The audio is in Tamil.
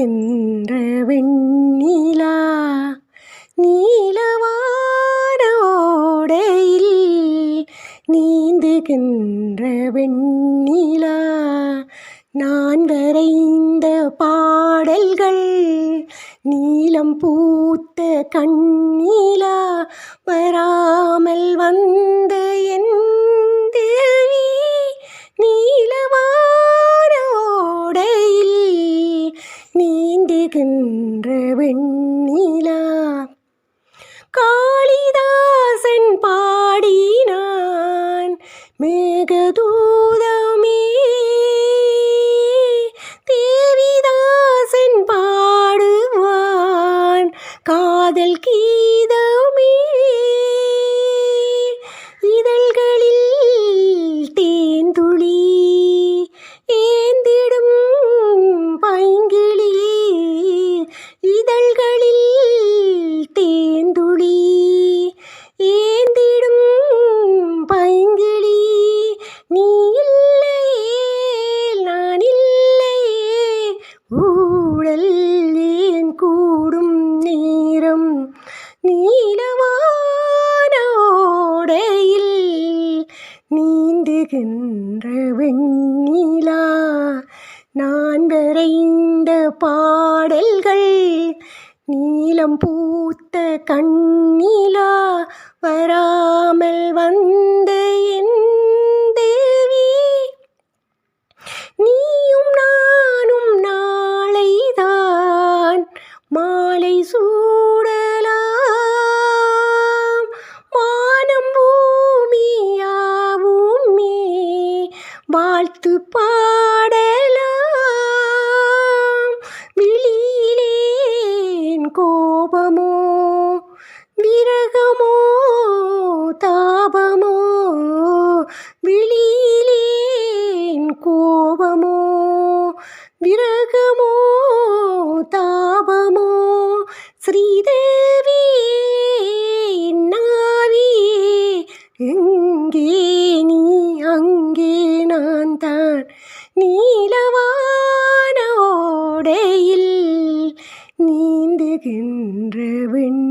நிற்கின்ற வெண்ணிலா நீலவாரோடையில் நீந்துகின்ற வெண்ணிலா நான் வரைந்த பாடல்கள் நீலம் பூத்த கண்ணீலா வராமல் வந்த நீந்துகின்ற வெண்ணிலா. காளிதாசன் பாடினான். மேகதூ நீந்துகின்ற வெண்ணிலா நான் வரைந்த பாடல்கள் நீலம் பூத்த கண்ணிலா வராமல் வந்த என் தேவி. நீயும் நானும் நாளைதான் மாலை சூட பார்த்து பாடலாம். விழியிலேன் கோபமோ விரகமோ தாபமோ விழியிலேன் கோபமோ விரகமோ தாபமோ ஸ்ரீதேவி விழுகின்ற விண்